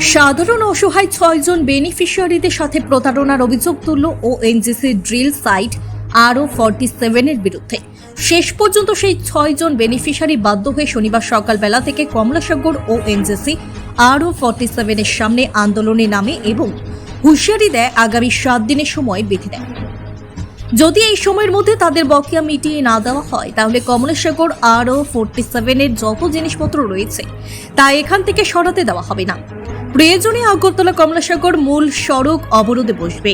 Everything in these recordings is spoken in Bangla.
সাধারণ অসহায় ছয়জন বেনিফিশিয়ারিদের সাথে প্রতারণার অভিযোগ তুলল ও এনজিসি ড্রিল সাইট আরও ফর্টি সেভেনের বিরুদ্ধে। শেষ পর্যন্ত সেই ছয়জন বেনিফিশিয়ারি বাধ্য হয়ে শনিবার সকালবেলা থেকে কমলাসাগর ও এনজিসি আরও ফর্টি সেভেনের সামনে আন্দোলনে নামে এবং হুঁশিয়ারি দেয় আগামী সাত দিনের সময় বেঁধে দেয়। যদি এই সময়ের মধ্যে তাদের বকেয়া মিটিয়ে না দেওয়া হয়, তাহলে কমলেশ্বর আরও ফোরটি সেভেনের যত জিনিসপত্র রয়েছে, তা এখান থেকে সরাতে দেওয়া হবে না। প্রয়োজনে আগরতলা কমলাসাগর মূল সড়ক অবরোধে বসবে।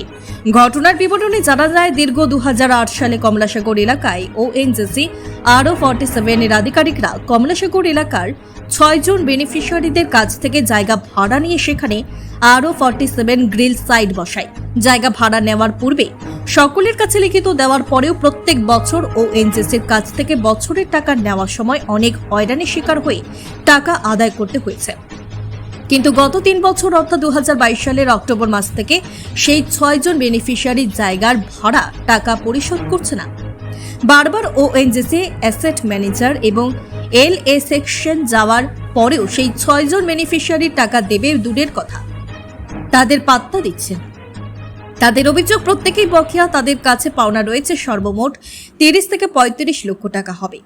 ঘটনার বিবরণে জানা যায়, দীর্ঘ দুহাজার আট সালে কমলাসাগর এলাকায় ও এনজেসি আরও ফর্টি সেভেনের আধিকারিকরা কমলাসাগর এলাকার ছয়জন বেনিফিশিয়ারিদের কাছ থেকে জায়গা ভাড়া নিয়ে সেখানে আরও ফর্টি সেভেন গ্রিল সাইড বসায়। জায়গা ভাড়া নেওয়ার পূর্বে সকলের কাছে লিখিত দেওয়ার পরেও প্রত্যেক বছর ও এনজেসির কাছ থেকে বছরের টাকা নেওয়ার সময় অনেক হয়রানির শিকার হয়ে টাকা আদায় করতে হয়েছে। কিন্তু গত তিন বছর, অর্থাৎ দু হাজার বাইশ সালের অক্টোবর মাস থেকে সেই ছয়জন বেনিফিশিয়ারির জায়গার ভাড়া টাকা পরিশোধ করছে না। বারবার ওএনজিসি অ্যাসেট ম্যানেজার এবং এল এ সেকশন যাওয়ার পরেও সেই ছয়জন বেনিফিশিয়ারির টাকা দেবে দূরের কথা। তাদের পাত্তা দিচ্ছে তাদের অভিযোগ, প্রত্যেকেই বকেয়া, তাদের কাছে পাওনা রয়েছে সর্বমোট তিরিশ থেকে পঁয়ত্রিশ লক্ষ টাকা হবে।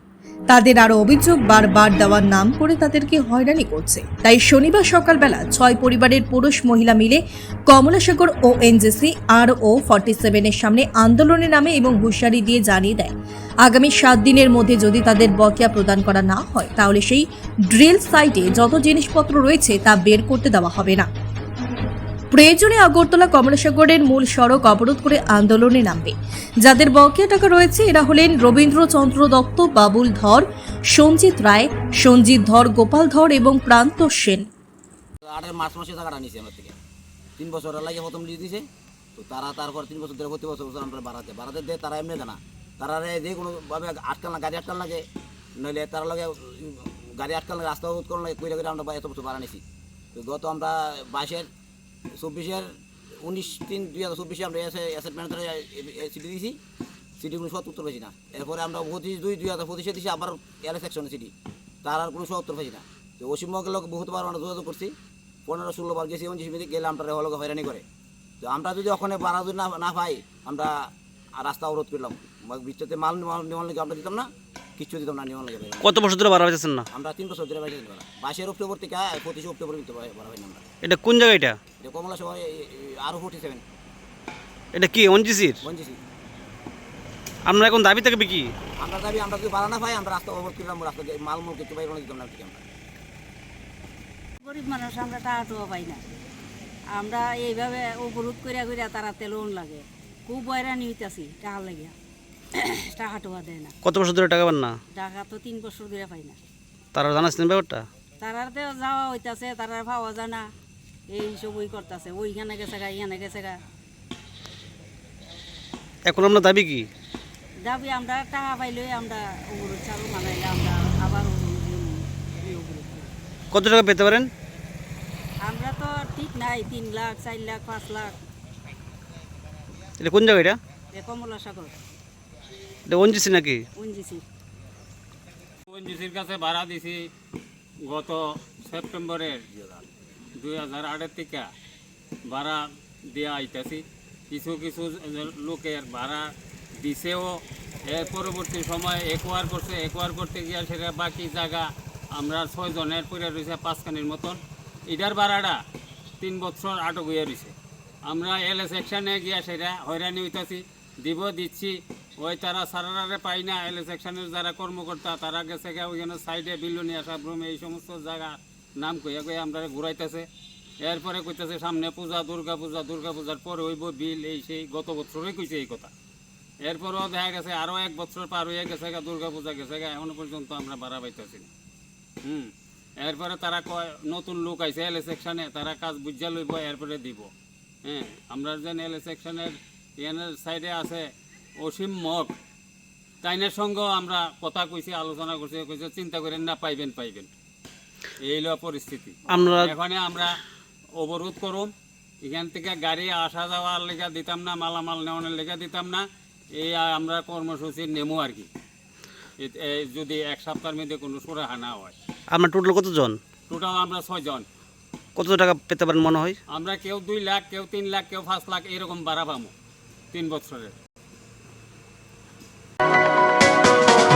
তাদের আরও অভিযোগ বারবার দেওয়ার নাম করে তাদেরকে হয়রানি করছে। তাই শনিবার সকালবেলা ছয় পরিবারের পুরুষ মহিলা মিলে কমলাসাগর ও এনজেসি আর ও ফর্টি সেভেনের সামনে আন্দোলনে নামে এবং হুঁশিয়ারি দিয়ে জানিয়ে দেয়, আগামী সাত দিনের মধ্যে যদি তাদের বকেয়া প্রদান করা না হয়, তাহলে সেই ড্রিল সাইটে যত জিনিসপত্র রয়েছে তা বের করতে দেওয়া হবে না। প্রয়োজনে আগরতলা কমলাসাগরের মূল সড়ক অবরোধ করে আন্দোলনে নামবে। যাদের বকেয়া টাকা রয়েছে, এরা হলেন রবীন্দ্রচন্দ্র দত্ত, বাবুল ধর, সঞ্জিত রায়, সঞ্জিত ধর, গোপাল ধর এবং প্রান্ত সেন। আটের মার্চ মাসে টাকাটা নিছে আমার থেকে। তিন বছর লাগে প্রথম লিজ দিছে। তো তারা তারপর তিন বছর ধরে প্রতি বছর বছর আমরা বাড়াতে বাড়াতে দেয় তারা এমনি জানা তারা যে কোনোভাবে আটকাল না, গাড়ি আটকাল লাগে নইলে তারা লাগে গাড়ি আটকাল রাস্তা অবরোধ করলে কইরা করে আমরা এত বছর বাড়া নিছি। তো গত আমরা বাইশের চব্বিশের উনিশ তিন দুই হাজার চব্বিশে আমরা অ্যাসেট ম্যানেজারে সিটি দিয়েছি সিটি কোনো সত্তর উত্তর না। এরপরে আমরা পঁচিশ দুই দুই হাজার পঁচিশে দিয়েছি আবার এল সেকশনে সিটি। তার আর কোনো সত্তর পেয়েছি না। তো পশ্চিমবঙ্গের লোক বহুতবার আমরা যোগাযোগ করছি। পনেরো ষোলো বার গেছি এবং জিসিবিতে গেলে আমরা হলো হয়রানি করে। তো আমরা যদি ওখানে বাড়া যদি না না পাই, আমরা রাস্তা অবরোধ করলাম। বৃষ্টিতে মাল নেওয়ার লেগে আমরা দিতাম না। কিছু দিতাম না নেওয়ার লেগে কত বছর ধরে বাড়া পাইতেছেন না? আমরা তিন বছর ধরে বাইরে বাইশের অক্টোবর থেকে পঁচিশে অক্টোবর বাড়া আমরা। এটা কোন জায়গা এটা? যে কমলা সময় আরও ফোর্টি সেভেন এটা কি অনজিসির বঞ্চিছি আমরা এখন দাবি থাকবে কি? আমরা দাবি আমরা যদি বাড়া না পাই আমরা রাস্তা অবরোধ করলাম রাস্তা মাল মূল কিছু বাইরে দিতাম না ঠিক আমরা। গরিব মানুষ আমরা পাই না। আমরা এইভাবে অবরোধ করিয়া করিয়া তারা তেলন লাগে। খুব বয়রানি হইতাছি টাকা লাগিয়া। টাকা টুকা দেয় না। কত বছর ধরে টাকা পান না? টাকা তো তিন বছর ধরে পাই না। তারা জানাচ্ছেন ব্যাপারটা? তারাতে যাওয়া হইতাছে তারার পাওয়া যায় না। এই সব ওই করতেছে ওইখানে গেছে গা ইখানে গেছে গা। এখন আমরা দাবি কি? দাবি আমরা টাকা পাইলে আমরা অবরোধ চালু মানাইলে আমরা আবার। কত টাকা পেতে পারেন? আমরা তো ঠিক নাই তিন লাখ চার লাখ পাঁচ লাখ। এটা কোন জায়গা এটা? কমলা সাগর এটা অনজিসি নাকি? উনজিসি ওএনজিসির কাছে ভাড়া দিছি গত সেপ্টেম্বরের দুই হাজার আটের থেকে ভাড়া দেওয়া আইতেছি। কিছু কিছু লোকের ভাড়া দিছেও এর পরবর্তী সময় একোয়ার করছে একোয়ার করতে গিয়ে সেটা বাকি জায়গা আমরা ছয়জনের পরে রয়েছে পাঁচখানির মতন। এটার ভাড়াটা তিন বছর আটক হয়ে রয়েছে আমরা এল সেকশনে গিয়া সেটা হয়রানি হইতাছি দিব দিচ্ছি ওই তারা সারারে পাই না, এল সেকশনের যারা কর্মকর্তা, তারা গেছে ওইখানে সাইডে বিল্লুনিয়া সাবরুম এই সমস্ত জায়গা নাম কইয়া কইয়া আমরা ঘুরাইতেছে। এরপরে কইতেছে সামনে পূজা, দুর্গা পূজা, দুর্গা পূজার পরে হইব বিল, এই সেই গত বছরই কইছে এই কথা। এরপরেও দেখা গেছে আরও এক বছর পার হয়ে গেছে গা দুর্গা পূজা গেছে গা এখনও পর্যন্ত আমরা ভাড়া পাইতেছি না। হুম, এরপরে তারা কয়, নতুন লোক আইছে এল সেকশনে তারা কাজ বুঝা লইব, এরপরে দিব। হ্যাঁ আমরা যে এল সেকশনের ইয়ানের সাইডে আছে অসীম মগ তাইনের সঙ্গেও আমরা কথা কইছি আলোচনা করছি কইছে চিন্তা করেন না পাইবেন পাইবেন। এই হলো পরিস্থিতি। আমরা এখানে আমরা অবরোধ করুম। এখান থেকে গাড়ি আসা যাওয়ার লেখা দিতাম না মালামাল নেওয়ানোর লেখা দিতাম না। এই আমরা কর্মসূচি নেমো আর কি। যদি এক সপ্তাহের মধ্যে কোনো সুরাহা না হয়। আপনার টোটাল কতজন? টোটাল আমরা ছয়জন। কত টাকা পেতে পারেন মনে হয়? আমরা কেউ দুই লাখ কেউ তিন লাখ কেউ পাঁচ লাখ এরকম ভাড়া পাবো তিন বছরের।